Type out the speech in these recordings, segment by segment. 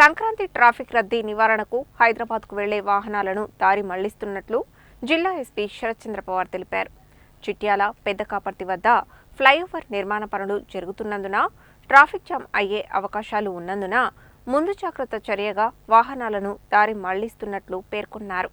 Sankranti traffic రద్దీ నివారణకు హైదరాబాద్కు వెళ్ళే వాహనాలను దారి మళ్ళిస్తున్నట్లు జిల్లా ఎస్పీ శరత్చంద్ర పవార్ తెలిపారు. చిట్యాల పెద్దకాపర్తి వద్ద ఫ్లైఓవర్ నిర్మాణ పనులు జరుగుతున్నందున ట్రాఫిక్ జామ్ అయ్యే అవకాశాలు ఉన్నందున ముందు జాగ్రత్త చర్యగా వాహనాలను దారి మళ్ళిస్తున్నట్లు పేర్కొన్నారు.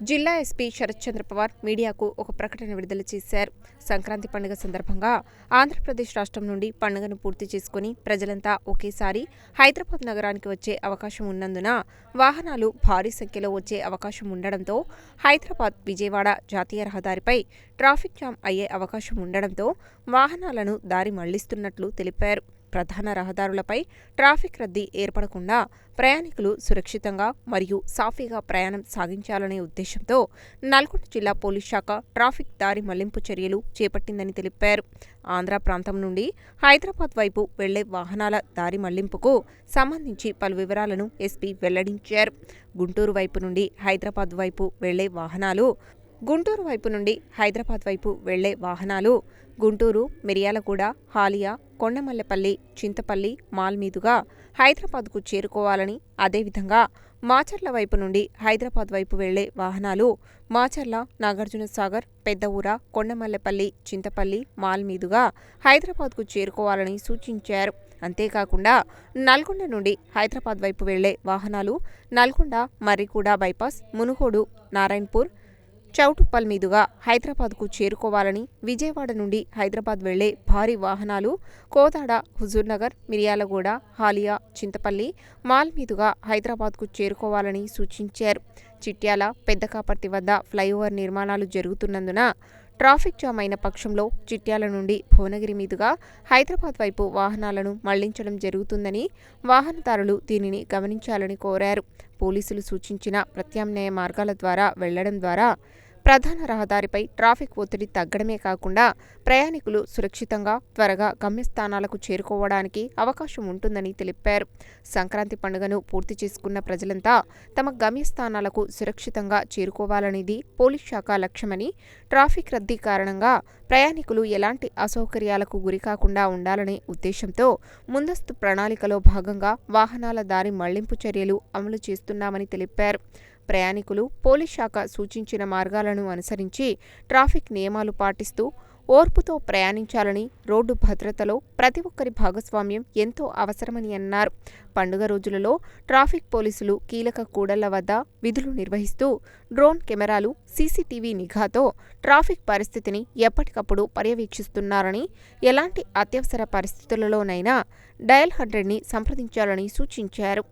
జిల్లా ఎస్పీ శరత్చంద్ర పవార్ మీడియాకు ఒక ప్రకటన విడుదల చేశారు. సంక్రాంతి పండుగ సందర్భంగా ఆంధ్రప్రదేశ్ రాష్ట్రం నుండి పండుగను పూర్తి చేసుకుని ప్రజలంతా ఒకేసారి హైదరాబాద్ నగరానికి వచ్చే అవకాశం ఉన్నందున వాహనాలు భారీ సంఖ్యలో వచ్చే అవకాశం ఉండడంతో హైదరాబాద్ విజయవాడ జాతీయ రహదారిపై ట్రాఫిక్ జామ్ అయ్యే అవకాశం ఉండడంతో వాహనాలను దారి మళ్ళిస్తున్నట్లు తెలిపారు. ప్రధాన రహదారులపై ట్రాఫిక్ రద్దీ ఏర్పడకుండా ప్రయాణికులు సురక్షితంగా మరియు సాఫీగా ప్రయాణం సాగించాలనే ఉద్దేశంతో నల్గొండ జిల్లా పోలీస్ శాఖ ట్రాఫిక్ దారి మళ్ళింపు చర్యలు చేపట్టిందని తెలిపారు. ఆంధ్ర ప్రాంతం నుండి హైదరాబాద్ వైపు వెళ్ళే వాహనాల దారి మళ్ళింపుకు సంబంధించి పలు వివరాలను ఎస్పీ వెల్లడించారు. గుంటూరు వైపు నుండి హైదరాబాద్ వైపు వెళ్ళే వాహనాలు గుంటూరు వైపు నుండి హైదరాబాద్ వైపు వెళ్ళే వాహనాలు గుంటూరు మిర్యాలగూడ హాలియా కొండమల్లెపల్లి చింతపల్లి మాల్ మీదుగా హైదరాబాద్కు చేరుకోవాలని అదేవిధంగా మాచర్ల వైపు నుండి హైదరాబాద్ వైపు వెళ్ళే వాహనాలు మాచర్ల నాగార్జున సాగర్ పెద్ద ఊర కొండమల్లెపల్లి చింతపల్లి మాల్ మీదుగా హైదరాబాద్కు చేరుకోవాలని సూచించారు. అంతేకాకుండా నల్గొండ నుండి హైదరాబాద్ వైపు వెళ్ళే వాహనాలు నల్గొండ మర్రిగూడ బైపాస్ మునుగోడు నారాయణపూర్ చౌటుప్పల్ మీదుగా హైదరాబాద్కు చేరుకోవాలని విజయవాడ నుండి హైదరాబాద్ వెళ్ళే భారీ వాహనాలు కోదాడ హుజూర్నగర్ మిర్యాలగూడ హాలియా చింతపల్లి మాల్ మీదుగా హైదరాబాద్కు చేరుకోవాలని సూచించారు. చిట్యాల పెద్దకాపర్తి వద్ద ఫ్లైఓవర్ నిర్మాణాలు జరుగుతున్నందున ట్రాఫిక్ జామ్ అయిన పక్షంలో చిట్యాల నుండి భువనగిరి మీదుగా హైదరాబాద్ వైపు వాహనాలను మళ్ళించడం జరుగుతుందని వాహనదారులు దీనిని గమనించాలని కోరారు. పోలీసులు సూచించిన ప్రత్యామ్నాయ మార్గాల ద్వారా వెళ్ళడం ద్వారా ప్రధాన రహదారిపై ట్రాఫిక్ ఒత్తిడి తగ్గడమే కాకుండా ప్రయాణికులు సురక్షితంగా త్వరగా గమ్యస్థానాలకు చేరుకోవడానికి అవకాశం ఉంటుందని తెలిపారు. సంక్రాంతి పండుగను పూర్తి చేసుకున్న ప్రజలంతా తమ గమ్యస్థానాలకు సురక్షితంగా చేరుకోవాలనేది పోలీస్ శాఖ లక్ష్యమని ట్రాఫిక్ రద్దీ కారణంగా ప్రయాణికులు ఎలాంటి అసౌకర్యాలకు గురికాకుండా ఉండాలనే ఉద్దేశంతో ముందస్తు ప్రణాళికలో భాగంగా వాహనాల దారి మళ్ళింపు చర్యలు అమలు చేస్తున్నామని తెలిపారు. ప్రయాణికులు పోలీస్ శాఖ సూచించిన మార్గాలను అనుసరించి ట్రాఫిక్ నియమాలు పాటిస్తూ ఓర్పుతో ప్రయాణించాలని రోడ్డు భద్రతలో ప్రతి ఒక్కరి భాగస్వామ్యం ఎంతో అవసరమని అన్నారు. పండుగ రోజులలో ట్రాఫిక్ పోలీసులు కీలక కూడళ్ళ వద్ద విధులు నిర్వహిస్తూ డ్రోన్ కెమెరాలు సీసీటీవీ నిఘాతో ట్రాఫిక్ పరిస్థితిని ఎప్పటికప్పుడు పర్యవేక్షిస్తున్నారని ఎలాంటి అత్యవసర పరిస్థితులలోనైనా డయల్ హండ్రెడ్ని సంప్రదించాలని సూచించారు.